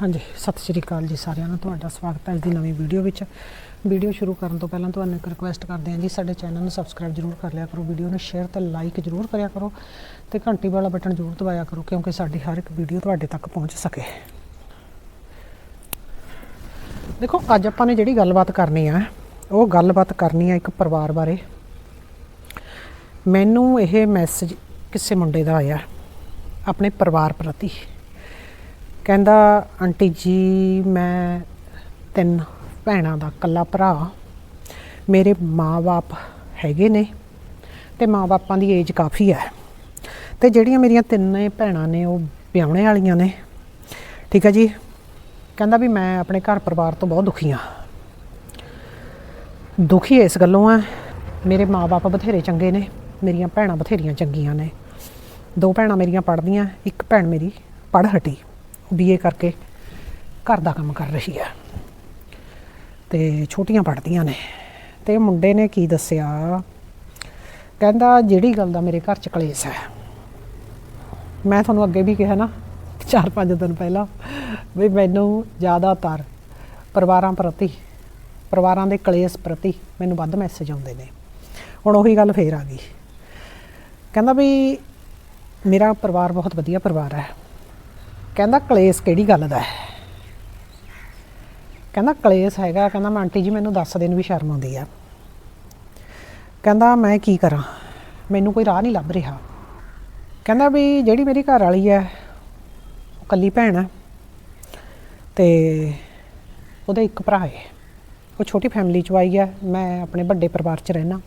ਹਾਂਜੀ, ਸਤਿ ਸ਼੍ਰੀ ਅਕਾਲ ਜੀ ਸਾਰਿਆਂ ਨੂੰ, ਤੁਹਾਡਾ ਸਵਾਗਤ ਹੈ ਅੱਜ ਦੀ ਨਵੀਂ ਵੀਡੀਓ ਵਿੱਚ। ਵੀਡੀਓ ਸ਼ੁਰੂ ਕਰਨ ਤੋਂ ਪਹਿਲਾਂ ਤੁਹਾਨੂੰ ਇੱਕ ਰਿਕੁਐਸਟ ਕਰਦੇ ਹਾਂ ਜੀ, ਸਾਡੇ ਚੈਨਲ ਨੂੰ ਸਬਸਕ੍ਰਾਈਬ ਜ਼ਰੂਰ ਕਰ ਲਿਆ ਕਰੋ, ਵੀਡੀਓ ਨੂੰ ਸ਼ੇਅਰ ਤੇ ਲਾਈਕ ਜ਼ਰੂਰ ਕਰਿਆ ਕਰੋ ਤੇ ਘੰਟੀ ਵਾਲਾ ਬਟਨ ਜ਼ਰੂਰ ਦਬਾਇਆ ਕਰੋ, ਕਿਉਂਕਿ ਸਾਡੀ ਹਰ ਇੱਕ ਵੀਡੀਓ ਤੁਹਾਡੇ ਤੱਕ ਪਹੁੰਚ ਸਕੇ। ਦੇਖੋ, ਅੱਜ ਆਪਾਂ ਨੇ ਜਿਹੜੀ ਗੱਲਬਾਤ ਕਰਨੀ ਆ, ਉਹ ਗੱਲਬਾਤ ਕਰਨੀ ਆ ਇੱਕ ਪਰਿਵਾਰ ਬਾਰੇ। ਮੈਨੂੰ ਇਹ ਮੈਸੇਜ ਕਿਸੇ ਮੁੰਡੇ ਦਾ ਆਇਆ, ਆਪਣੇ ਪਰਿਵਾਰ ਪ੍ਰਤੀ। ਕਹਿੰਦਾ, ਆਂਟੀ ਜੀ, ਮੈਂ ਤਿੰਨ ਭੈਣਾਂ ਦਾ ਇਕੱਲਾ ਭਰਾ। ਮੇਰੇ ਮਾਂ-ਬਾਪ ਹੈਗੇ ਨੇ ਤੇ ਮਾਂ-ਬਾਪਾਂ ਦੀ ਏਜ ਕਾਫੀ ਹੈ। ਤੇ ਜਿਹੜੀਆਂ ਮੇਰੀਆਂ ਤਿੰਨੇ ਭੈਣਾਂ ਨੇ, ਉਹ ਵਿਆਹਣੇ ਵਾਲੀਆਂ ਨੇ। ਠੀਕ ਹੈ ਜੀ? ਕਹਿੰਦਾ ਵੀ ਮੈਂ ਆਪਣੇ ਘਰ ਪਰਿਵਾਰ ਤੋਂ ਬਹੁਤ ਦੁਖੀ ਹਾਂ। ਦੁਖੀ ਇਸ ਗੱਲੋਂ ਆ ਮੇਰੇ ਮਾਪੇ ਬਥੇਰੇ ਚੰਗੇ ਨੇ, ਮੇਰੀਆਂ ਭੈਣਾਂ ਬਥੇਰੀਆਂ ਚੰਗੀਆਂ ਨੇ। ਦੋ ਭੈਣਾਂ ਮੇਰੀਆਂ ਪੜ੍ਹਦੀਆਂ, ਇੱਕ ਭੈਣ ਮੇਰੀ ਪੜ੍ਹ ਹਟੀ। ਬੀਏ ਕਰਕੇ ਘਰ ਦਾ ਕੰਮ ਕਰ ਰਹੀ ਹੈ ਤੇ ਛੋਟੀਆਂ ਪੜ੍ਹਦੀਆਂ ਨੇ। ਤੇ ਮੁੰਡੇ ਨੇ ਕੀ ਦੱਸਿਆ? ਕਹਿੰਦਾ, ਜਿਹੜੀ ਗੱਲ ਦਾ ਮੇਰੇ ਘਰ ਚ ਕਲੇਸ਼ ਹੈ। ਮੈਂ ਤੁਹਾਨੂੰ ਅੱਗੇ ਵੀ ਕਿਹਾ ਨਾ 4-5 ਦਿਨ ਪਹਿਲਾਂ, ਵੀ ਮੈਨੂੰ ਜ਼ਿਆਦਾਤਰ ਪਰਿਵਾਰਾਂ ਪ੍ਰਤੀ, ਪਰਿਵਾਰਾਂ ਦੇ ਕਲੇਸ਼ ਪ੍ਰਤੀ ਮੈਨੂੰ ਵੱਧ ਮੈਸੇਜ ਆਉਂਦੇ ਨੇ। ਹੁਣ ਉਹੀ ਗੱਲ ਫੇਰ ਆ ਗਈ। ਕਹਿੰਦਾ ਵੀ, ਮੇਰਾ ਪਰਿਵਾਰ ਬਹੁਤ ਵਧੀਆ ਪਰਿਵਾਰ ਹੈ। ਕਹਿੰਦਾ ਕਲੇਸ਼ ਕਿਹੜੀ ਗੱਲ ਦਾ ਹੈ? ਕਹਿੰਦਾ ਕਲੇਸ਼ ਹੈਗਾ, ਕਹਿੰਦਾ ਮੈਂ ਆਂਟੀ ਜੀ ਮੈਨੂੰ ਦੱਸ ਦੇਣ ਵੀ ਸ਼ਰਮ ਆਉਂਦੀ ਆ। ਕਹਿੰਦਾ ਮੈਂ ਕੀ ਕਰਾਂ? ਮੈਨੂੰ ਕੋਈ ਰਾਹ ਨਹੀਂ ਲੱਭ ਰਿਹਾ। ਕਹਿੰਦਾ ਵੀ ਜਿਹੜੀ ਮੇਰੀ ਘਰ ਵਾਲੀ ਹੈ, ਉਹ ਕੱਲੀ ਭੈਣ ਹੈ ਤੇ ਉਹਦਾ ਇੱਕ ਭਰਾ ਹੈ ਉਹ ਛੋਟੀ ਫੈਮਿਲੀ ਚ ਆਈ ਹੈ ਮੈਂ ਆਪਣੇ ਵੱਡੇ ਪਰਿਵਾਰ ਚ ਰਹਿਣਾ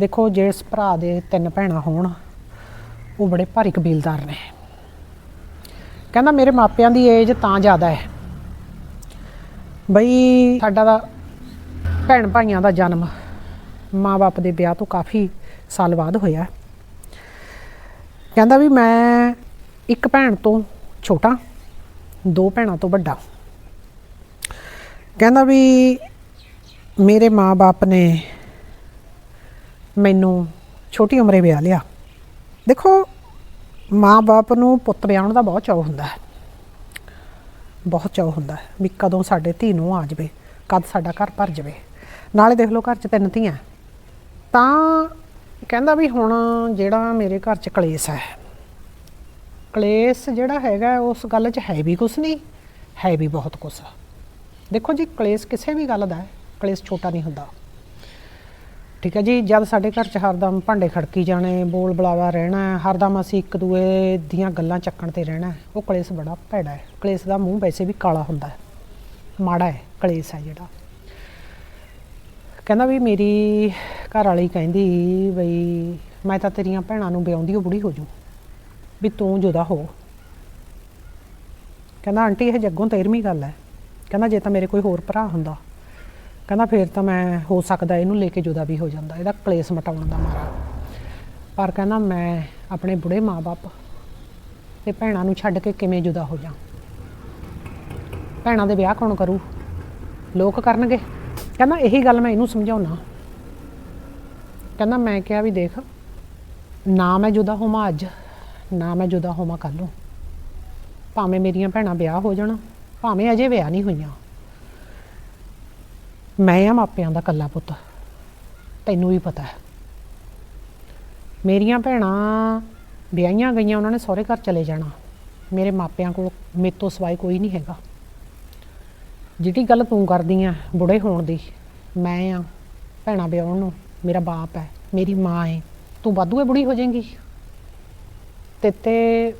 ਦੇਖੋ ਜਿਸ ਭਰਾ ਦੇ ਤਿੰਨ ਭੈਣਾਂ ਹੋਣ, ਉਹ ਬੜੇ ਭਾਰੀ ਕਬੀਲਦਾਰ ਨੇ। ਕਹਿੰਦਾ ਮੇਰੇ ਮਾਪਿਆਂ ਦੀ ਏਜ ਤਾਂ ਜ਼ਿਆਦਾ ਹੈ। ਬਈ ਸਾਡਾ ਦਾ ਭੈਣ ਭਾਈਆਂ ਦਾ ਜਨਮ ਮਾਂ-ਬਾਪ ਦੇ ਵਿਆਹ ਤੋਂ ਕਾਫੀ ਸਾਲ ਬਾਅਦ ਹੋਇਆ। ਕਹਿੰਦਾ ਵੀ ਮੈਂ ਇੱਕ ਭੈਣ ਤੋਂ ਛੋਟਾ, ਦੋ ਭੈਣਾਂ ਤੋਂ ਵੱਡਾ। ਕਹਿੰਦਾ ਵੀ ਮੇਰੇ ਮਾਂ-ਬਾਪ ਨੇ ਮੈਨੂੰ ਛੋਟੀ ਉਮਰੇ ਵਿਆਹ ਲਿਆ। ਦੇਖੋ ਮਾਂ-ਬਾਪ ਨੂੰ ਪੁੱਤ ਵਿਆਹਣ ਦਾ ਬਹੁਤ ਚਾਅ ਹੁੰਦਾ ਹੈ। ਬਹੁਤ ਚਾਅ ਹੁੰਦਾ ਹੈ ਵੀ ਕਦੋਂ ਸਾਡੇ ਧੀ ਨੂੰ ਆ ਜਾਵੇ, ਕਦ ਸਾਡਾ ਘਰ ਭਰ ਜਾਵੇ। ਨਾਲੇ ਦੇਖ ਲਓ ਘਰ 'ਚ ਤਿੰਨ ਧੀਆਂ ਤਾਂ ਕਹਿੰਦਾ ਵੀ ਹੁਣ ਜਿਹੜਾ ਮੇਰੇ ਘਰ 'ਚ ਕਲੇਸ਼ ਹੈ, ਕਲੇਸ਼ ਜਿਹੜਾ ਹੈਗਾ ਉਸ ਗੱਲ 'ਚ ਹੈ ਵੀ ਕੁਛ ਨਹੀਂ, ਹੈ ਵੀ ਬਹੁਤ ਕੁਛ। ਦੇਖੋ ਜੀ, ਕਲੇਸ਼ ਕਿਸੇ ਵੀ ਗੱਲ ਦਾ ਹੈ, ਕਲੇਸ਼ ਛੋਟਾ ਨਹੀਂ ਹੁੰਦਾ। ਠੀਕ ਹੈ ਜੀ ਜਦ ਸਾਡੇ ਘਰ 'ਚ ਹਰਦਮ ਭਾਂਡੇ ਖੜਕੀ ਜਾਣੇ ਬੋਲ ਬਲਾਵਾ ਰਹਿਣਾ ਹੈ, ਹਰਦਮ ਅਸੀਂ ਇੱਕ ਦੂਏ ਦੀਆਂ ਗੱਲਾਂ ਚੱਕਣ ਤੇ ਰਹਿਣਾ ਹੈ, ਉਹ ਕਲੇਸ਼ ਬੜਾ ਭੈੜਾ ਹੈ। ਕਲੇਸ਼ ਦਾ ਮੂੰਹ ਵੈਸੇ ਵੀ ਕਾਲਾ ਹੁੰਦਾ ਹੈ। ਮਾੜਾ ਹੈ ਕਲੇਸ਼ ਹੈ ਜਿਹੜਾ। ਕਹਿੰਦਾ ਵੀ ਮੇਰੀ ਘਰ ਵਾਲੀ ਕਹਿੰਦੀ ਬਈ ਮੈਂ ਤਾਂ ਤੇਰੀਆਂ ਭੈਣਾਂ ਨੂੰ ਵਿਆਉਂਦੀ ਉਹ ਬੁੜੀ ਹੋ ਜੂ। ਵੀ ਤੂੰ ਜੁਦਾ ਹੋ। ਕਹਿੰਦਾ ਆਂਟੀ ਇਹ ਜੱਗੋਂ 13ਵੀਂ ਗੱਲ ਹੈ। ਕਹਿੰਦਾ ਜੇ ਤਾਂ ਮੇਰੇ ਕੋਈ ਹੋਰ ਭਰਾ ਹੁੰਦਾ। ਕਹਿੰਦਾ ਫਿਰ ਤਾਂ ਮੈਂ ਹੋ ਸਕਦਾ ਇਹਨੂੰ ਲੈ ਕੇ ਜੁਦਾ ਵੀ ਹੋ ਜਾਂਦਾ, ਇਹਦਾ ਕਲੇਸ਼ ਮਟਾਉਣ ਦਾ ਮਾਰਾ। ਪਰ ਕਹਿੰਦਾ ਮੈਂ ਆਪਣੇ ਬੁੜੇ ਮਾਪੇ ਤੇ ਭੈਣਾਂ ਨੂੰ ਛੱਡ ਕੇ ਕਿਵੇਂ ਜੁਦਾ ਹੋ ਜਾ ਭੈਣਾਂ ਦੇ ਵਿਆਹ ਕੌਣ ਕਰੂ? ਲੋਕ ਕਰਨਗੇ। ਕਹਿੰਦਾ ਇਹੀ ਗੱਲ ਮੈਂ ਇਹਨੂੰ ਸਮਝਾਉਣਾ ਕਹਿੰਦਾ ਮੈਂ ਕਿਹਾ ਵੀ ਦੇਖ, ਨਾ ਮੈਂ ਜੁਦਾ ਹੋਵਾਂ ਅੱਜ, ਨਾ ਮੈਂ ਜੁਦਾ ਹੋਵਾਂ ਕੱਲ ਨੂੰ। ਭਾਵੇਂ ਮੇਰੀਆਂ ਭੈਣਾਂ ਵਿਆਹ ਹੋ ਜਾਣ, ਭਾਵੇਂ ਅਜੇ ਵਿਆਹ ਨਹੀਂ ਹੋਈਆਂ। ਮੈਂ ਆ ਮਾਪਿਆਂ ਦਾ ਕੱਲਾ ਪੁੱਤ। ਤੈਨੂੰ ਵੀ ਪਤਾ ਹੈ। ਮੇਰੀਆਂ ਭੈਣਾਂ ਵਿਆਹੀਆਂ ਗਈਆਂ, ਉਹਨਾਂ ਨੇ ਸਹੁਰੇ ਘਰ ਚਲੇ ਜਾਣਾ। ਮੇਰੇ ਮਾਪਿਆਂ ਕੋਲ ਮੇਰੇ ਤੋਂ ਸਿਵਾਏ ਕੋਈ ਨਹੀਂ ਹੈਗਾ। ਜਿਹੜੀ ਗੱਲ ਤੂੰ ਕਰਦੀ ਆ ਬੁੜੇ ਹੋਣ ਦੀ, ਮੈਂ ਆ ਭੈਣਾਂ ਵਿਆਹਣ ਨੂੰ ਮੇਰਾ ਬਾਪ ਹੈ, ਮੇਰੀ ਮਾਂ ਹੈ ਤੂੰ ਵਾਧੂ ਬੁੜੀ ਹੋ ਜਾਏਂਗੀ। ਤੇ ਤੇ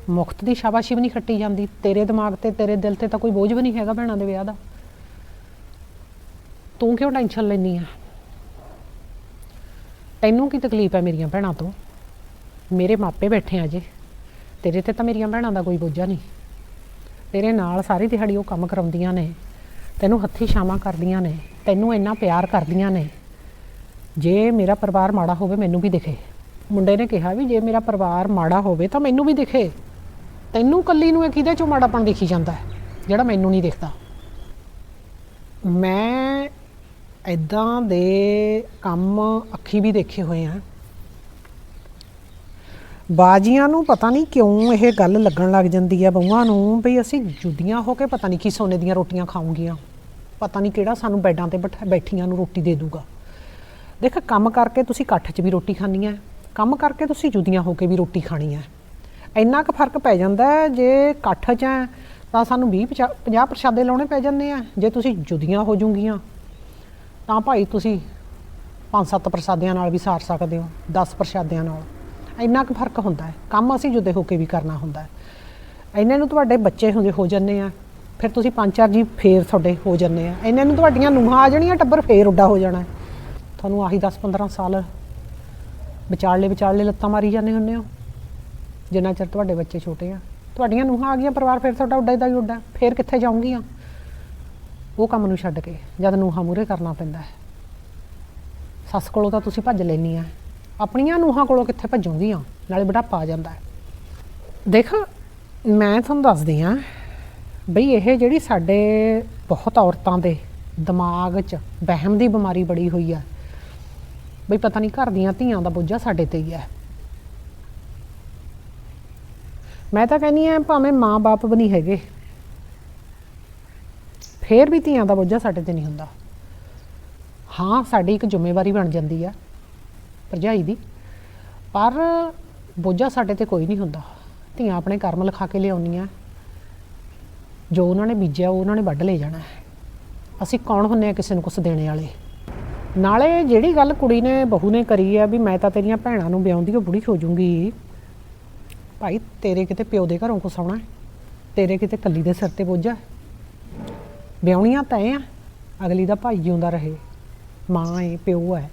ਮੁਖਤ ਦੀ ਸ਼ਾਬਾਸ਼ੀ ਵੀ ਨਹੀਂ ਖੱਟੀ ਜਾਂਦੀ। ਤੇਰੇ ਦਿਮਾਗ ਤੇ, ਤੇਰੇ ਦਿਲ ਤੇ ਤਾਂ ਕੋਈ ਬੋਝ ਵੀ ਨਹੀਂ ਹੈਗਾ ਭੈਣਾਂ ਦੇ ਵਿਆਹ ਦਾ। ਤੂੰ ਕਿਉਂ ਟੈਨਸ਼ਨ ਲੈਨੀ ਆ? ਤੈਨੂੰ ਕੀ ਤਕਲੀਫ ਹੈ ਮੇਰੀਆਂ ਭੈਣਾਂ ਤੋਂ? ਮੇਰੇ ਮਾਪੇ ਬੈਠੇ ਆ ਜੇ। ਤੇਰੇ ਤੇ ਤਾਂ ਮੇਰੀਆਂ ਭੈਣਾਂ ਦਾ ਕੋਈ ਬੋਝਾ ਨਹੀਂ। ਤੇਰੇ ਨਾਲ ਸਾਰੀ ਦਿਹਾੜੀ ਉਹ ਕੰਮ ਕਰਾਉਂਦੀਆਂ ਨੇ। ਤੈਨੂੰ ਹੱਥੀ ਛਾਵਾਂ ਕਰਦੀਆਂ ਨੇ। ਤੈਨੂੰ ਇੰਨਾ ਪਿਆਰ ਕਰਦੀਆਂ ਨੇ। ਜੇ ਮੇਰਾ ਪਰਿਵਾਰ ਮਾੜਾ ਹੋਵੇ, ਮੈਨੂੰ ਵੀ ਦਿਖੇ। ਮੁੰਡੇ ਨੇ ਕਿਹਾ ਵੀ ਜੇ ਮੇਰਾ ਪਰਿਵਾਰ ਮਾੜਾ ਹੋਵੇ, ਤਾਂ ਮੈਨੂੰ ਵੀ ਦਿਖੇ। ਤੈਨੂੰ ਕੱਲੀ ਨੂੰ ਇਹ ਕਿਹਦੇ ਚੋਂ ਮਾੜਾਪਣ ਦਿਖੀ ਜਾਂਦਾ ਹੈ, ਜਿਹੜਾ ਮੈਨੂੰ ਨਹੀਂ ਦਿਖਦਾ? ਮੈਂ ਇਦਾਂ ਦੇ ਕੰਮ ਅੱਖੀ ਵੀ ਦੇਖੇ ਹੋਏ ਆ। ਬਾਜੀਆਂ ਨੂੰ ਪਤਾ ਨਹੀਂ ਕਿਉਂ ਇਹ ਗੱਲ ਲੱਗਣ ਲੱਗ ਜਾਂਦੀ ਹੈ ਬਹੂਆਂ ਨੂੰ ਵੀ ਅਸੀਂ ਜੁਦੀਆਂ ਹੋ ਕੇ ਪਤਾ ਨਹੀਂ ਕੀ ਸੋਨੇ ਦੀਆਂ ਰੋਟੀਆਂ ਖਾਉਂਗੀਆਂ ਪਤਾ ਨਹੀਂ ਕਿਹੜਾ ਸਾਨੂੰ ਬੈੱਡਾਂ ਤੇ ਬਿਠਾ- ਬੈਠੀਆਂ ਨੂੰ ਰੋਟੀ ਦੇ ਦੂਗਾ। ਦੇਖ, ਕੰਮ ਕਰਕੇ ਤੁਸੀਂ ਇਕੱਠ 'ਚ ਵੀ ਰੋਟੀ ਖਾਣੀ ਹੈ ਕੰਮ ਕਰਕੇ ਤੁਸੀਂ ਜੁਦੀਆਂ ਹੋ ਕੇ ਵੀ ਰੋਟੀ ਖਾਣੀ ਹੈ ਇੰਨਾ ਕੁ ਫ਼ਰਕ ਪੈ ਜਾਂਦਾ ਹੈ ਜੇ ਇਕੱਠ 'ਚ ਹੈ ਤਾਂ ਸਾਨੂੰ 20 50 ਪ੍ਰਸ਼ਾਦੇ ਲਾਉਣੇ ਪੈ ਜਾਂਦੇ ਆ ਜੇ ਤੁਸੀਂ ਜੁਦੀਆਂ ਹੋ ਜੂਗੀਆਂ। ਤਾਂ ਭਾਈ ਤੁਸੀਂ ਪੰਜ ਸੱਤ ਪ੍ਰਸ਼ਾਦਿਆਂ ਨਾਲ ਵੀ ਸਾਰ ਸਕਦੇ ਹੋ 10 ਪ੍ਰਸ਼ਾਦਿਆਂ ਨਾਲ। ਇੰਨਾ ਕੁ ਫ਼ਰਕ ਹੁੰਦਾ ਹੈ। ਕੰਮ ਅਸੀਂ ਜੁਦੇ ਹੋ ਕੇ ਵੀ ਕਰਨਾ ਹੁੰਦਾ ਹੈ। ਇਹਨਾਂ ਨੂੰ ਤੁਹਾਡੇ ਬੱਚੇ ਹੁੰਦੇ ਹੋ ਜੰਨੇ ਆ, ਫਿਰ ਤੁਸੀਂ ਪੰਜ ਚਾਰ ਜੀ ਫੇਰ ਤੁਹਾਡੇ ਹੋ ਜੰਨੇ ਆ। ਇਹਨਾਂ ਨੂੰ ਤੁਹਾਡੀਆਂ ਨੂੰਹਾਂ ਆ ਜਾਣੀਆਂ, ਟੱਬਰ ਫੇਰ ਉੱਡਾ ਹੋ ਜਾਣਾ। ਤੁਹਾਨੂੰ ਆਹੀ 10 15 ਸਾਲ ਵਿਚਾਲੇ ਵਿਚਾਲੇ ਲੱਤਾਂ ਮਾਰੀ ਜਾਂਦੇ ਹੁੰਦੇ ਹੋ। ਜਿੰਨਾ ਚਿਰ ਤੁਹਾਡੇ ਬੱਚੇ ਛੋਟੇ ਆ। ਤੁਹਾਡੀਆਂ ਨੂੰਹਾਂ ਆ ਗਈਆਂ, ਪਰਿਵਾਰ ਫਿਰ ਤੁਹਾਡਾ ਉੱਡਾ ਦਾ ਹੀ ਉੱਡਾ। ਫੇਰ ਕਿੱਥੇ ਜਾਉਂਗੀਆਂ ਉਹ ਕੰਮ ਨੂੰ ਛੱਡ ਕੇ ਜਦ ਨੂੰਹਾਂ ਮੂਰੇ ਕਰਨਾ ਪੈਂਦਾ ਹੈ। ਸੱਸ ਕੋਲੋਂ ਤਾਂ ਤੁਸੀਂ ਭੱਜ ਲੈਣੀ ਆ। ਆਪਣੀਆਂ ਨੂੰਹਾਂ ਕੋਲੋਂ ਕਿੱਥੇ ਭੱਜੋਗੀਆਂ? ਨਾਲੇ ਬੁਢਾਪਾ ਆ ਜਾਂਦਾ ਹੈ। ਦੇਖ, ਮੈਂ ਤੁਹਾਨੂੰ ਦੱਸਦੀ ਆ ਬਈ ਇਹ ਜਿਹੜੀ ਸਾਡੇ ਬਹੁਤ ਔਰਤਾਂ ਦੇ ਦਿਮਾਗ 'ਚ ਵਹਿਮ ਦੀ ਬਿਮਾਰੀ ਬੜੀ ਹੋਈ ਆ। ਬਈ ਪਤਾ ਨਹੀਂ ਘਰ ਦੀਆਂ ਧੀਆਂ ਦਾ ਬੋਝਾ ਸਾਡੇ ਤੇ ਹੀ ਹੈ ਮੈਂ ਤਾਂ ਕਹਿੰਨੀ ਆ, ਭਾਵੇਂ ਮਾਂ-ਬਾਪ ਵੀ ਨਹੀਂ ਹੈਗੇ। ਫੇਰ ਵੀ ਧੀਆਂ ਦਾ ਬੋਝਾ ਸਾਡੇ ਤੇ ਨਹੀਂ ਹੁੰਦਾ। ਹਾਂ, ਸਾਡੀ ਇੱਕ ਜ਼ਿੰਮੇਵਾਰੀ ਬਣ ਜਾਂਦੀ ਆ ਭਰਜਾਈ ਦੀ, ਪਰ ਬੋਝਾ ਸਾਡੇ ਤੇ ਕੋਈ ਨਹੀਂ ਹੁੰਦਾ। ਧੀਆਂ ਆਪਣੇ ਕਰਮ ਲਿਖਾ ਕੇ ਲਿਆਉਣੀਆਂ ਜੋ ਉਹਨਾਂ ਨੇ ਬੀਜਿਆ, ਉਹ ਉਹਨਾਂ ਨੇ ਵੱਢ ਲੈ ਜਾਣਾ। ਅਸੀਂ ਕੌਣ ਹੁੰਨੇ ਆ ਕਿਸੇ ਨੂੰ ਕੁਝ ਦੇਣੇ ਵਾਲੇ? ਨਾਲੇ ਜਿਹੜੀ ਗੱਲ ਕੁੜੀ ਨੇ, ਬਹੂ ਨੇ ਕਰੀ ਆ ਵੀ ਮੈਂ ਤਾਂ ਤੇਰੀਆਂ ਭੈਣਾਂ ਨੂੰ ਵਿਆਉਂਦੀ ਉਹ ਬੁੜੀ ਹੋ ਜੂੰਗੀ। ਭਾਈ, ਤੇਰੇ ਕਿਤੇ ਪਿਓ ਦੇ ਘਰੋਂ ਕੁਛ ਆਉਣਾ ਤੇਰੇ ਕਿਤੇ ਕੱਲੀ ਦੇ ਸਿਰ ਤੇ ਬੋਝਾ ਵਿਆਹੁਣੀਆਂ ਤਾਂ ਇਹ ਆ ਅਗਲੀ ਦਾ ਭਾਈ ਜਿਉਂਦਾ ਰਹੇ ਮਾਂ ਏ ਪਿਓ ਹੈ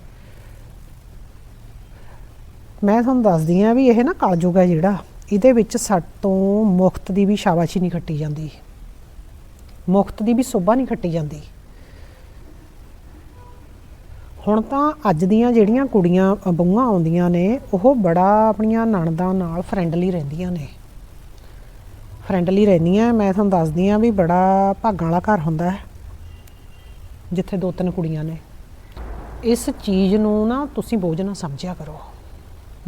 ਮੈਂ ਤੁਹਾਨੂੰ ਦੱਸਦੀ ਆ ਵੀ ਇਹ ਨਾ ਕਲਯੁਗ ਹੈ ਜਿਹੜਾ ਇਹਦੇ ਵਿੱਚ ਸਾਡੇ ਤੋਂ ਮੁਕਤ ਦੀ ਵੀ ਸ਼ਾਬਾਸ਼ੀ ਨਹੀਂ ਖੱਟੀ ਜਾਂਦੀ। ਮੁਕਤ ਦੀ ਵੀ ਸੋਭਾ ਨਹੀਂ ਖੱਟੀ ਜਾਂਦੀ। ਹੁਣ ਤਾਂ ਅੱਜ ਦੀਆਂ ਜਿਹੜੀਆਂ ਕੁੜੀਆਂ ਅ, ਬਹੂਆਂ ਆਉਂਦੀਆਂ ਨੇ ਉਹ ਬੜਾ ਆਪਣੀਆਂ ਨਣਦਾਂ ਨਾਲ ਫਰੈਂਡਲੀ ਰਹਿੰਦੀਆਂ ਨੇ। ਫਰੈਂਡਲੀ ਰਹਿੰਦੀ ਰਹਿੰਦੀਆਂ ਮੈਂ ਤੁਹਾਨੂੰ ਦੱਸਦੀ ਆ ਵੀ ਬੜਾ ਭਾਗਾਂ ਵਾਲਾ ਘਰ ਹੁੰਦਾ ਹੈ, ਜਿੱਥੇ ਦੋ ਤਿੰਨ ਕੁੜੀਆਂ ਨੇ। ਇਸ ਚੀਜ਼ ਨੂੰ ਨਾ ਤੁਸੀਂ ਬੋਝ ਨਾ ਸਮਝਿਆ ਕਰੋ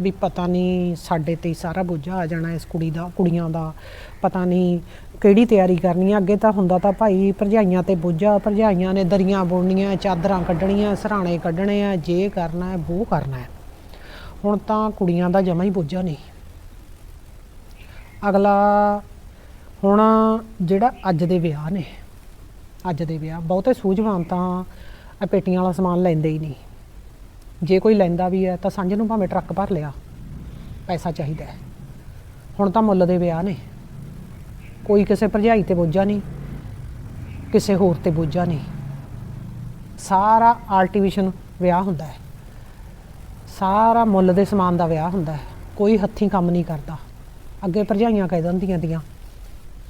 ਵੀ ਪਤਾ ਨਹੀਂ ਸਾਡੇ ਤੇ ਹੀ ਸਾਰਾ ਬੋਝਾ ਆ ਜਾਣਾ ਇਸ ਕੁੜੀ ਦਾ, ਕੁੜੀਆਂ ਦਾ। ਪਤਾ ਨਹੀਂ ਕਿਹੜੀ ਤਿਆਰੀ ਕਰਨੀ ਆ। ਅੱਗੇ ਤਾਂ ਹੁੰਦਾ ਤਾਂ ਭਾਈ ਭਰਜਾਈਆਂ ਤੇ ਬੋਝਾ ਭਰਜਾਈਆਂ ਨੇ ਦਰੀਆਂ ਬੁਣਨੀਆਂ, ਚਾਦਰਾਂ ਕੱਢਣੀਆਂ, ਸਰਾਣੇ ਕੱਢਣੇ ਆ, ਜੇ ਕਰਨਾ ਹੈ ਉਹ ਕਰਨਾ ਹੈ। ਹੁਣ ਤਾਂ ਕੁੜੀਆਂ ਦਾ ਜਮਾ ਹੀ ਬੋਝਾ ਨਹੀਂ। ਅਗਲਾ ਹੁਣ ਜਿਹੜਾ ਅੱਜ ਦੇ ਵਿਆਹ ਨੇ, ਅੱਜ ਦੇ ਵਿਆਹ, ਬਹੁਤੇ ਸੂਝਵਾਨ ਤਾਂ ਇਹ ਪੇਟੀਆਂ ਵਾਲਾ ਸਮਾਨ ਲੈਂਦੇ ਹੀ ਨਹੀਂ। ਜੇ ਕੋਈ ਲੈਂਦਾ ਵੀ ਹੈ ਤਾਂ ਸਾਂਝ ਨੂੰ ਭਾਵੇਂ ਟਰੱਕ ਭਰ ਲਿਆ, ਪੈਸਾ ਚਾਹੀਦਾ ਹੈ। ਹੁਣ ਤਾਂ ਮੁੱਲ ਦੇ ਵਿਆਹ ਨੇ। ਕੋਈ ਕਿਸੇ ਭਰਜਾਈ ਤੇ ਬੋਝਾ ਨਹੀਂ, ਕਿਸੇ ਹੋਰ ਤੇ ਬੋਝਾ ਨਹੀਂ। ਸਾਰਾ ਆਰਟੀਫੀਸ਼ਲ ਵਿਆਹ ਹੁੰਦਾ ਹੈ। ਸਾਰਾ ਮੁੱਲ ਦੇ ਸਮਾਨ ਦਾ ਵਿਆਹ ਹੁੰਦਾ ਹੈ। ਕੋਈ ਹੱਥੀਂ ਕੰਮ ਨਹੀਂ ਕਰਦਾ। ਅੱਗੇ ਭਰਜਾਈਆਂ ਕਹਿ ਦਿੰਦੀਆਂ ਦੀਆਂ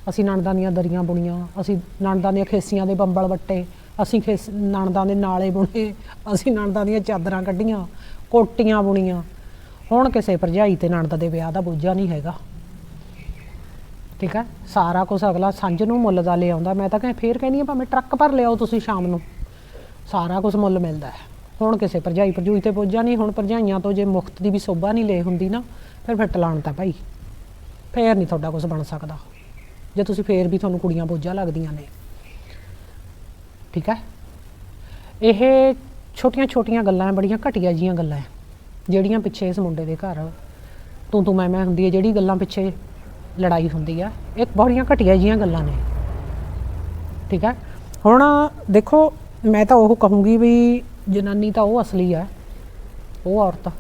ਅਸੀਂ ਨਣਦਾਂ ਦੀਆਂ ਦਰੀਆਂ ਬੁਣੀਆਂ, ਅਸੀਂ ਨਣਦਾਂ ਦੀਆਂ ਖੇਸੀਆਂ ਦੇ ਬੰਬਲ ਵੱਟੇ, ਅਸੀਂ ਖੇਸ, ਨਣਦਾਂ ਦੇ ਨਾਲੇ ਬੁਣੇ, ਅਸੀਂ ਨਣਦਾਂ ਦੀਆਂ ਚਾਦਰਾਂ ਕੱਢੀਆਂ, ਕੋਟੀਆਂ ਬੁਣੀਆਂ। ਹੁਣ ਕਿਸੇ ਭਰਜਾਈ ਤੇ ਨਣਦ ਦੇ ਵਿਆਹ ਦਾ ਬੋਝਾ ਨਹੀਂ ਹੈਗਾ। ਠੀਕ ਹੈ ਸਾਰਾ ਕੁਝ ਅਗਲਾ ਸੰਜ ਨੂੰ ਮੁੱਲ ਦਾ ਲਿਆਉਂਦਾ। ਮੈਂ ਤਾਂ ਕਹੇ, ਫੇਰ ਕਹਿੰਦੀ ਆ, ਭਾਵੇਂ ਟਰੱਕ ਭਰ ਲਿਆਓ ਤੁਸੀਂ ਸ਼ਾਮ ਨੂੰ। ਸਾਰਾ ਕੁਝ ਮੁੱਲ ਮਿਲਦਾ ਹੈ। ਹੁਣ ਕਿਸੇ ਭਰਜਾਈ, ਭਰਜੂਈ ਤੇ ਬੋਝਾ ਨਹੀਂ। ਹੁਣ ਭਰਜਾਈਆਂ ਤੋਂ ਜੇ ਮੁਫਤ ਦੀ ਵੀ ਸੋਭਾ ਨਹੀਂ ਲੈ ਹੁੰਦੀ ਨਾ, ਫਿਰ ਫਿਰ ਟਲਾਣ ਤਾਂ ਭਾਈ। ਫੇਰ ਨਹੀਂ ਤੁਹਾਡਾ ਕੁਝ ਬਣ ਸਕਦਾ। ਜੇ ਤੁਸੀਂ ਫੇਰ ਵੀ ਤੁਹਾਨੂੰ ਕੁੜੀਆਂ ਬੋਝਾ ਲੱਗਦੀਆਂ ਨੇ। ਠੀਕ ਹੈ? ਇਹ ਛੋਟੀਆਂ ਛੋਟੀਆਂ ਗੱਲਾਂ ਹੈ, ਬੜੀਆਂ ਘਟੀਆ ਜੀਆਂ ਗੱਲਾਂ ਹੈ, ਜਿਹੜੀਆਂ ਪਿੱਛੇ ਇਸ ਮੁੰਡੇ ਦੇ ਘਰ ਤੂੰ ਤੂੰ ਮੈਂ ਮੈਂ ਹੁੰਦੀ ਹੈ, ਜਿਹੜੀ ਗੱਲਾਂ ਪਿੱਛੇ ਲੜਾਈ ਹੁੰਦੀ ਆ, ਇਹ ਬੜੀਆਂ ਘਟੀਆ ਜੀਆਂ ਗੱਲਾਂ ਨੇ। ਠੀਕ ਹੈ? ਹੁਣ ਦੇਖੋ, ਮੈਂ ਤਾਂ ਉਹ ਕਹੂੰਗੀ ਵੀ ਜਨਾਨੀ ਤਾਂ ਉਹ ਅਸਲੀ ਆ, ਉਹ ਔਰਤ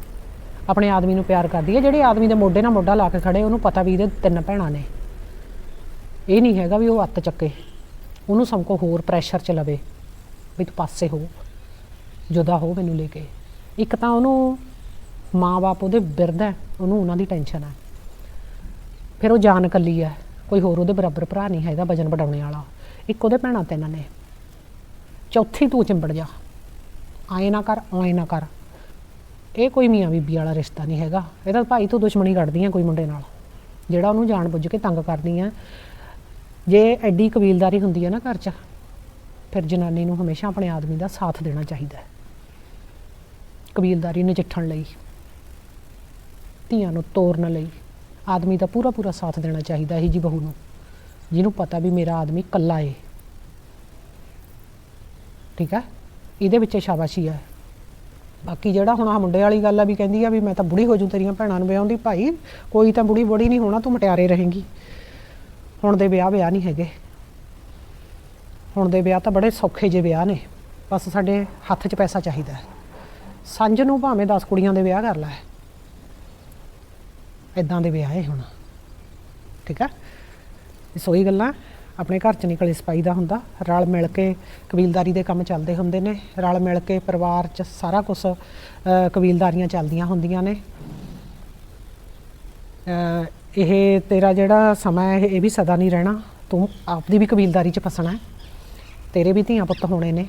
ਆਪਣੇ ਆਦਮੀ ਨੂੰ ਪਿਆਰ ਕਰਦੀ ਹੈ, ਜਿਹੜੇ ਆਦਮੀ ਦੇ ਮੋਢੇ ਨਾਲ ਮੋਢਾ ਲਾ ਕੇ ਖੜੇ, ਉਹਨੂੰ ਪਤਾ ਵੀ ਇਹਦੇ ਤਿੰਨ ਭੈਣਾਂ ਨੇ। ਇਹ ਨਹੀਂ ਹੈਗਾ ਵੀ ਉਹ ਅੱਤ ਚੱਕੇ। ਉਹਨੂੰ ਸਭ ਕੋ ਹੋਰ ਪ੍ਰੈਸ਼ਰ ਚ ਲਵੇ। ਵੀ ਤੂੰ ਪਾਸੇ ਹੋ। ਜੁਦਾ ਹੋ ਮੈਨੂੰ ਲੈ ਕੇ। ਇੱਕ ਤਾਂ ਉਹਨੂੰ ਮਾਂ-ਬਾਪ ਉਹਦੇ ਬਿਰਧ ਹੈ। ਉਹਨੂੰ ਉਹਨਾਂ ਦੀ ਟੈਨਸ਼ਨ ਹੈ। ਫਿਰ ਉਹ ਜਾਨ ਕੱਲੀ ਹੈ। ਕੋਈ ਹੋਰ ਉਹਦੇ ਬਰਾਬਰ ਭਰਾ ਨਹੀਂ ਹੈਗਾ, ਵਜਨ ਵਡਾਉਣੇ ਵਾਲਾ। ਇੱਕ ਉਹਦੇ ਭੈਣਾਂ ਤਿੰਨ ਨੇ। ਚੌਥੀ ਤੂੰ ਚਿੰਬੜ ਜਾ। ਆਏ ਨਾ ਕਰ, ਆਏ ਨਾ ਕਰ। ਇਹ ਕੋਈ ਮੀਆਂ ਬੀਬੀ ਵਾਲਾ ਰਿਸ਼ਤਾ ਨਹੀਂ ਹੈਗਾ। ਇਹ ਤਾਂ ਭਾਈ ਤੂੰ ਦੁਸ਼ਮਣੀ ਕੱਢਦੀ ਆ ਕੋਈ ਮੁੰਡੇ ਨਾਲ। ਜਿਹੜਾ ਉਹਨੂੰ ਜਾਣ ਬੁੱਝ ਕੇ ਤੰਗ ਕਰਦੀ ਆ। ਜੇ ਐਡੀ ਕਬੀਲਦਾਰੀ ਹੁੰਦੀ ਹੈ ਨਾ ਘਰ 'ਚ, ਫਿਰ ਜਨਾਨੀ ਨੂੰ ਹਮੇਸ਼ਾ ਆਪਣੇ ਆਦਮੀ ਦਾ ਸਾਥ ਦੇਣਾ ਚਾਹੀਦਾ ਹੈ। ਕਬੀਲਦਾਰੀ ਨਜਿੱਠਣ ਲਈ, ਧੀਆਂ ਨੂੰ ਤੋਰਨ ਲਈ ਆਦਮੀ ਦਾ ਪੂਰਾ ਪੂਰਾ ਸਾਥ ਦੇਣਾ ਚਾਹੀਦਾ ਹੈ ਜੀ ਬਹੂ ਨੂੰ, ਜਿਹਨੂੰ ਪਤਾ ਵੀ ਮੇਰਾ ਆਦਮੀ ਕੱਲਾ ਏ। ਠੀਕ ਹੈ ਇਹਦੇ ਵਿੱਚ ਸ਼ਾਬਾਸ਼ੀ ਹੈ ਬਾਕੀ ਜਿਹੜਾ ਹੁਣ ਆ ਮੁੰਡੇ ਵਾਲੀ ਗੱਲ ਆ ਵੀ ਕਹਿੰਦੀ ਆ ਵੀ ਮੈਂ ਤਾਂ ਬੁੜੀ ਹੋ ਜੂ, ਤੇਰੀਆਂ ਭੈਣਾਂ ਨੂੰ ਵਿਆਹੁੰਦੀ ਭਾਈ ਕੋਈ ਤਾਂ ਬੁੜੀ ਬੁੜੀ ਨਹੀਂ ਹੋਣਾ, ਤੂੰ ਮਟਿਆਰੇ ਰਹੇਂਗੀ। ਹੁਣ ਦੇ ਵਿਆਹ ਵਿਆਹ ਨਹੀਂ ਹੈਗੇ। ਹੁਣ ਦੇ ਵਿਆਹ ਤਾਂ ਬੜੇ ਸੌਖੇ ਜਿਹੇ ਵਿਆਹ ਨੇ। ਬਸ ਸਾਡੇ ਹੱਥ 'ਚ ਪੈਸਾ ਚਾਹੀਦਾ ਹੈ। ਸੰਜ ਨੂੰ ਭਾਵੇਂ 10 ਕੁੜੀਆਂ ਦੇ ਵਿਆਹ ਕਰ ਲੈ। ਇਦਾਂ ਦੇ ਵਿਆਹ ਹੈ ਹੁਣ। ਠੀਕ ਆ? ਇਹ ਸੋਈ ਗੱਲਾਂ ਆਪਣੇ ਘਰ 'ਚ ਨਿਕਲੇ ਸਪਾਈ ਦਾ ਹੁੰਦਾ। ਰਲ ਮਿਲ ਕੇ ਕਬੀਲਦਾਰੀ ਦੇ ਕੰਮ ਚੱਲਦੇ ਹੁੰਦੇ ਨੇ। ਰਲ ਮਿਲ ਕੇ ਪਰਿਵਾਰ 'ਚ ਸਾਰਾ ਕੁਝ ਕਬੀਲਦਾਰੀਆਂ ਚੱਲਦੀਆਂ ਹੁੰਦੀਆਂ ਨੇ। ਇਹ ਤੇਰਾ ਜਿਹੜਾ ਸਮਾਂ ਹੈ, ਇਹ ਵੀ ਸਦਾ ਨਹੀਂ ਰਹਿਣਾ। ਤੂੰ ਆਪਦੀ ਵੀ ਕਬੀਲਦਾਰੀ 'ਚ ਫਸਣਾ ਹੈ। ਤੇਰੇ ਵੀ ਧੀਆਂ ਪੁੱਤ ਹੋਣੇ ਨੇ।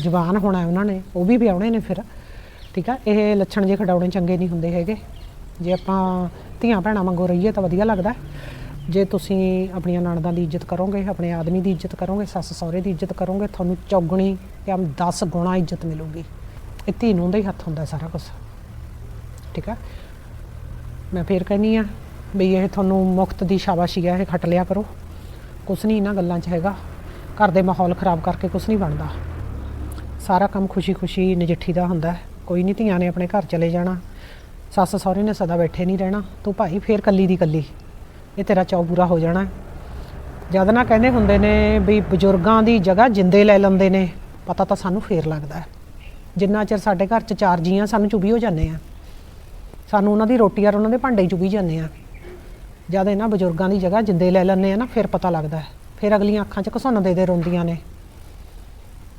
ਜਵਾਨ ਹੋਣਾ ਉਹਨਾਂ ਨੇ, ਉਹ ਵੀ ਵਿਆਹੁਣੇ ਨੇ ਫਿਰ। ਠੀਕ ਆ, ਇਹ ਲੱਛਣ ਜੇ ਖਡਾਉਣੇ ਚੰਗੇ ਨਹੀਂ ਹੁੰਦੇ ਹੈਗੇ। ਜੇ ਆਪਾਂ ਧੀਆਂ ਭੈਣਾਂ ਵਾਂਗੂ ਰਹੀਏ ਤਾਂ ਵਧੀਆ ਲੱਗਦਾ ਜੇ ਤੁਸੀਂ ਆਪਣੀਆਂ ਨਣਦਾਂ ਦੀ ਇੱਜ਼ਤ ਕਰੋਗੇ, ਆਪਣੇ ਆਦਮੀ ਦੀ ਇੱਜ਼ਤ ਕਰੋਗੇ, ਸੱਸ ਸਹੁਰੇ ਦੀ ਇੱਜ਼ਤ ਕਰੋਗੇ, ਤੁਹਾਨੂੰ ਚੌਗਣੀ ਜਾਂ 10 ਗੁਣਾ ਇੱਜ਼ਤ ਮਿਲੂਗੀ। ਇਹ ਧੀ ਨੂੰ ਦਾ ਹੀ ਹੱਥ ਹੁੰਦਾ ਸਾਰਾ ਕੁਝ ਠੀਕ ਆ? ਮੈਂ ਫੇਰ ਕਹਿੰਨੀ ਆ ਵੀ ਇਹ ਤੁਹਾਨੂੰ ਮੁਫ਼ਤ ਦੀ ਸ਼ਾਬਾਸ਼ੀ ਹੈ ਇਹ ਖੱਟ ਲਿਆ ਕਰੋ। ਕੁਛ ਨਹੀਂ ਇਹਨਾਂ ਗੱਲਾਂ 'ਚ ਹੈਗਾ। ਘਰ ਦੇ ਮਾਹੌਲ ਖਰਾਬ ਕਰਕੇ ਕੁਛ ਨਹੀਂ ਬਣਦਾ। ਸਾਰਾ ਕੰਮ ਖੁਸ਼ੀ-ਖੁਸ਼ੀ ਨਜਿੱਠੀ ਦਾ ਹੁੰਦਾ ਕੋਈ ਨਹੀਂ ਧੀਆਂ ਨੇ ਆਪਣੇ ਘਰ ਚਲੇ ਜਾਣਾ। ਸੱਸ ਸਹੁਰੇ ਨੇ ਸਦਾ ਬੈਠੇ ਨਹੀਂ ਰਹਿਣਾ। ਤੂੰ ਭਾਈ ਫੇਰ ਕੱਲੀ ਦੀ ਕੱਲੀ। ਇਹ ਤੇਰਾ ਚਾਅ ਪੂਰਾ ਹੋ ਜਾਣਾ। ਜਦ ਨਾ ਕਹਿੰਦੇ ਹੁੰਦੇ ਨੇ ਵੀ ਬਜ਼ੁਰਗਾਂ ਦੀ ਜਗ੍ਹਾ ਜਿੰਦੇ ਲੈ ਲੈਂਦੇ ਨੇ, ਪਤਾ ਤਾਂ ਸਾਨੂੰ ਫੇਰ ਲੱਗਦਾ ਜਿੰਨਾ ਚਿਰ ਸਾਡੇ ਘਰ 'ਚ ਚਾਰ ਜੀਆਂ, ਸਾਨੂੰ ਚੁਬੀ ਹੋ ਜਾਂਦੇ ਆ। ਸਾਨੂੰ ਉਹਨਾਂ ਦੀ ਰੋਟੀ ਔਰ ਉਹਨਾਂ ਦੇ ਭਾਂਡੇ 'ਚ ਜਾਂਦੇ ਆ। ਜਦ ਇਹਨਾਂ ਬਜ਼ੁਰਗਾਂ ਦੀ ਜਗ੍ਹਾ ਜਿੰਦੇ ਲੈ ਲੈਂਦੇ ਆ ਨਾ, ਫਿਰ ਪਤਾ ਲੱਗਦਾ ਹੈ। ਫਿਰ ਅਗਲੀਆਂ ਅੱਖਾਂ 'ਚ ਘਸੁੰਨ ਦੇ ਦੇ ਰੋਂਦੀਆਂ ਨੇ।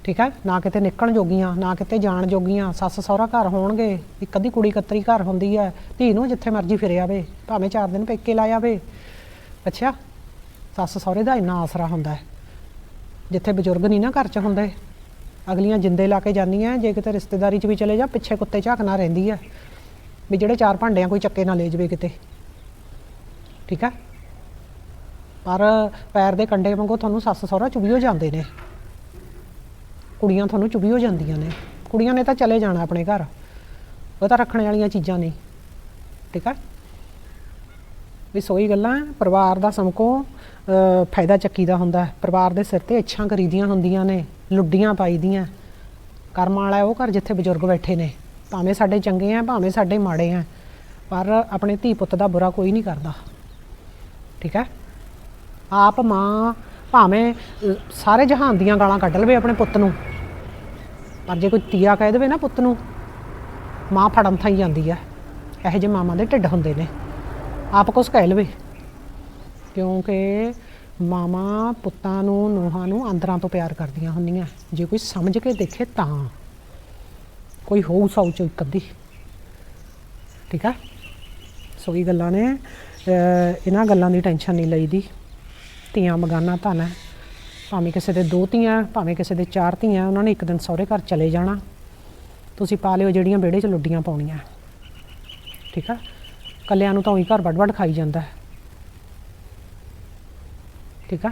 ਠੀਕ ਹੈ? ਨਾ ਕਿਤੇ ਨਿਕਲਣ ਜੋਗੀਆਂ, ਨਾ ਕਿਤੇ ਜਾਣ ਜੋਗੀਆਂ। ਸੱਸ ਸਹੁਰਾ ਘਰ ਹੋਣਗੇ, ਇੱਕ ਅੱਧੀ ਕੁੜੀ ਕਤਰੀ ਘਰ ਹੁੰਦੀ ਹੈ। ਧੀ ਨੂੰ ਜਿੱਥੇ ਮਰਜ਼ੀ ਫਿਰੇ ਆਵੇ ਭਾਵੇਂ ਚਾਰ ਦਿਨ ਪੇਕੇ ਲਾ ਆਵੇ ਅੱਛਾ? ਸੱਸ ਸਹੁਰੇ ਦਾ ਇੰਨਾ ਆਸਰਾ ਹੁੰਦਾ ਹੈ। ਜਿੱਥੇ ਬਜ਼ੁਰਗ ਨਹੀਂ ਨਾ ਘਰ 'ਚ ਹੁੰਦੇ। ਅਗਲੀਆਂ ਜਿੰਦੇ ਲਾ ਕੇ ਜਾਂਦੀਆਂ, ਜੇ ਕਿਤੇ ਰਿਸ਼ਤੇਦਾਰੀ 'ਚ ਵੀ ਚਲੇ ਜਾ, ਪਿੱਛੇ ਕੁੱਤੇ ਝਾਕਣਾ ਰਹਿੰਦੀ ਹੈ। ਵੀ ਜਿਹੜੇ ਚਾਰ ਭਾਂਡਿਆਂ ਕੋਈ ਚੱਕੇ ਨਾ ਲੈ ਜਾਵੇ ਕਿਤੇ। ਠੀਕ ਹੈ ਪਰ ਪੈਰ ਦੇ ਕੰਡੇ ਵਾਂਗੂ ਤੁਹਾਨੂੰ ਸੱਸ ਸਹੁਰਾ ਚੁਬੀਓ ਜਾਂਦੇ ਨੇ। ਕੁੜੀਆਂ ਤੁਹਾਨੂੰ ਚੁਬੀ ਹੋ ਜਾਂਦੀਆਂ ਨੇ। ਕੁੜੀਆਂ ਨੇ ਤਾਂ ਚਲੇ ਜਾਣਾ ਆਪਣੇ ਘਰ। ਉਹ ਤਾਂ ਰੱਖਣ ਵਾਲੀਆਂ ਚੀਜ਼ਾਂ ਨਹੀਂ ਠੀਕ ਹੈ ਵੀ ਸੋਈ ਗੱਲਾਂ ਪਰਿਵਾਰ ਦਾ ਸਮਕੋ ਅ, ਫਾਇਦਾ ਚੱਕੀਦਾ ਹੁੰਦਾ। ਪਰਿਵਾਰ ਦੇ ਸਿਰ ਤੇ ਇੱਛਾਂ ਕਰੀਦੀਆਂ ਹੁੰਦੀਆਂ ਨੇ ਲੁੱਡੀਆਂ ਪਾਈਦੀਆਂ ਕਰਮਾਂ ਵਾਲਾ ਉਹ ਘਰ ਜਿੱਥੇ ਬਜ਼ੁਰਗ ਬੈਠੇ ਨੇ। ਭਾਵੇਂ ਸਾਡੇ ਚੰਗੇ ਆ, ਭਾਵੇਂ ਸਾਡੇ ਮਾੜੇ ਆ, ਪਰ ਆਪਣੇ ਧੀ ਪੁੱਤ ਦਾ ਬੁਰਾ ਕੋਈ ਨਹੀਂ ਕਰਦਾ। ਠੀਕ ਹੈ? ਆਪ ਮਾਂ ਭਾਵੇਂ ਸਾਰੇ ਜਹਾਨ ਦੀਆਂ ਗਾਲਾਂ ਕੱਢ ਲਵੇ ਆਪਣੇ ਪੁੱਤ ਨੂੰ, ਪਰ ਜੇ ਕੋਈ ਤੀਆ ਕਹਿ ਦੇਵੇ ਨਾ ਪੁੱਤ ਨੂੰ, ਮਾਂ ਫੜਨ ਥਾਈ ਜਾਂਦੀ ਆ ਇਹੋ ਜਿਹੇ ਮਾਵਾਂ ਦੇ ਢਿੱਡ ਹੁੰਦੇ ਨੇ। ਆਪ ਕੁਛ ਕਹਿ ਲਵੇ। ਕਿਉਂਕਿ ਮਾਮਾ ਪੁੱਤਾਂ ਨੂੰ, ਨੂਹਾਂ ਨੂੰ ਅੰਦਰਾਂ ਤੋਂ ਪਿਆਰ ਕਰਦੀਆਂ ਹੁੰਦੀਆਂ। ਜੇ ਕੋਈ ਸਮਝ ਕੇ ਦੇਖੇ ਤਾਂ। ਕੋਈ ਹੋਊ ਸੌ ਚ ਇੱਕ ਅੱਧੀ। ਠੀਕ ਆ? ਸੋ ਇਹ ਗੱਲਾਂ ਨੇ ਇਹਨਾਂ ਗੱਲਾਂ ਦੀ ਟੈਨਸ਼ਨ ਨਹੀਂ ਲਈਦੀ। ਧੀਆਂ ਮਗਾਨਾ ਧਨ ਹੈ। ਭਾਵੇਂ ਕਿਸੇ ਦੇ ਦੋ ਧੀਆਂ, ਭਾਵੇਂ ਕਿਸੇ ਦੇ ਚਾਰ ਧੀਆਂ, ਉਹਨਾਂ ਨੇ ਇੱਕ ਦਿਨ ਸਹੁਰੇ ਘਰ ਚਲੇ ਜਾਣਾ। ਤੁਸੀਂ ਪਾ ਲਿਓ ਜਿਹੜੀਆਂ ਵਿਹੜੇ 'ਚ ਲੁੱਡੀਆਂ ਪਾਉਣੀਆਂ। ਠੀਕ ਆ? ਕੱਲਿਆਂ ਨੂੰ ਤਾਂ ਉਹੀ ਘਰ ਵੱਡ ਵੱਡ ਖਾਈ ਜਾਂਦਾ ਹੈ। ਠੀਕ ਆ?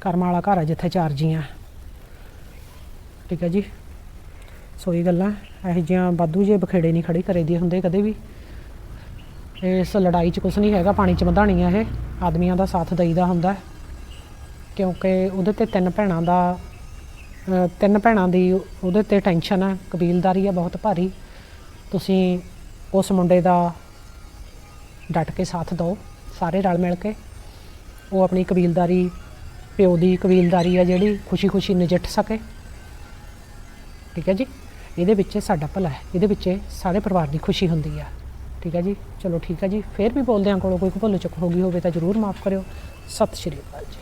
ਕਰਮ ਵਾਲਾ ਘਰ ਆ ਜਿੱਥੇ ਚਾਰ ਜੀਆਂ। ਠੀਕ ਆ ਜੀ? ਸੋ ਇਹ ਗੱਲਾਂ। ਇਹੋ ਜਿਹੀਆਂ ਵਾਧੂ ਜੇ ਬਖੇੜੇ ਨਹੀਂ ਖੜੀ ਕਰੇ ਦੀ ਹੁੰਦੇ ਕਦੇ ਵੀ। ਇਸ ਲੜਾਈ 'ਚ ਕੁਝ ਨਹੀਂ ਹੈਗਾ, ਪਾਣੀ 'ਚ ਮਧਾਣੀ ਆ ਇਹ। ਆਦਮੀਆਂ ਦਾ ਸਾਥ ਦਈਦਾ ਹੁੰਦਾ। ਕਿਉਂਕਿ ਉਹਦੇ ਤੇ ਤਿੰਨ ਭੈਣਾਂ ਦਾ ਤਿੰਨ ਭੈਣਾਂ ਦੀ ਉਹਦੇ ਤੇ ਟੈਨਸ਼ਨ ਹੈ। ਕਬੀਲਦਾਰੀ ਆ ਬਹੁਤ ਭਾਰੀ। ਤੁਸੀਂ ਉਸ ਮੁੰਡੇ ਦਾ ਡਟ ਕੇ ਸਾਥ ਦਿਓ, ਸਾਰੇ ਰਲ ਮਿਲ ਕੇ। ਉਹ ਆਪਣੀ ਕਬੀਲਦਾਰੀ, ਪਿਓ ਦੀ ਕਬੀਲਦਾਰੀ ਆ ਜਿਹੜੀ ਖੁਸ਼ੀ-ਖੁਸ਼ੀ ਨਜਿੱਠ ਸਕੇ। ਠੀਕ ਹੈ ਜੀ? ਇਹਦੇ ਵਿੱਚ ਸਾਡਾ ਭਲਾ ਹੈ। ਇਹਦੇ ਵਿੱਚ ਸਾਰੇ ਪਰਿਵਾਰ ਦੀ ਖੁਸ਼ੀ ਹੁੰਦੀ ਆ। ਠੀਕ ਹੈ ਜੀ? ਚਲੋ ਠੀਕ ਹੈ ਜੀ। ਫੇਰ ਵੀ ਬੋਲਦੇ ਹਾਂ ਕੋਲੋਂ। ਕੋਈ ਭੁੱਲ ਚੁੱਕ ਹੋ ਗਈ ਹੋਵੇ ਤਾਂ ਜ਼ਰੂਰ ਮਾਫ ਕਰਿਓ। ਸਤਿ ਸ਼੍ਰੀ ਅਕਾਲ ਜੀ।